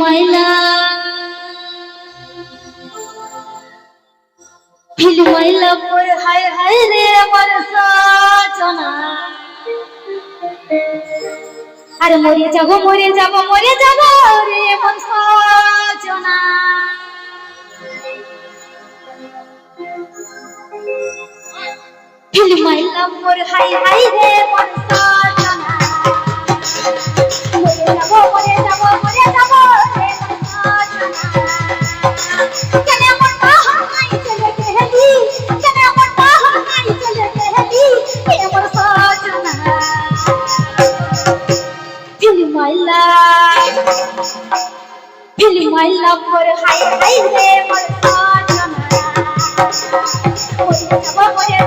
ময়লা। ফিল ময়লা পর হায় হায় রে আমার সচনা আর মরে যাব মরে যাব মরে যাব রে মন সচনা ফিল ময়লা পর হায় হায় রে Feeling my love for high, high, high, for Sajana. Oh, yeah,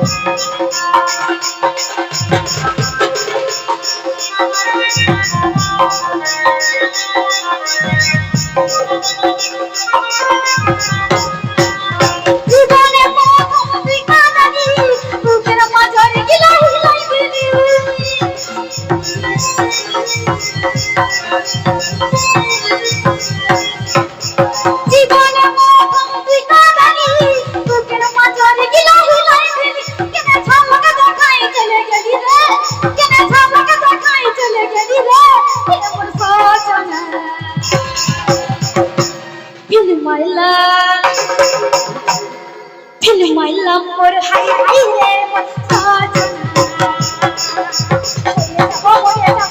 feel my love feel my love মোর হাই হাই রে মোর সাজনা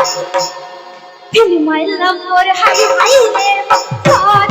Feel my love for hari hari ne God.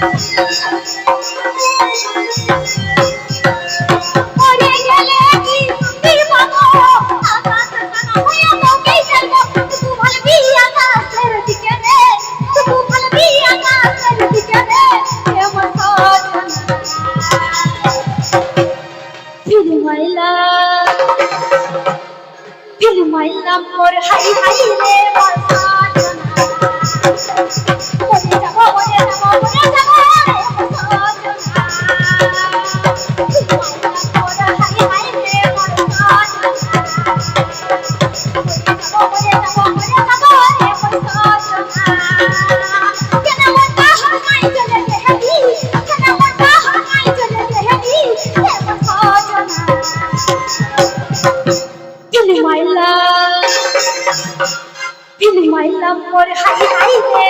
Feel my love, more high, high, high, high, high, high, high, high, high, করে high high রে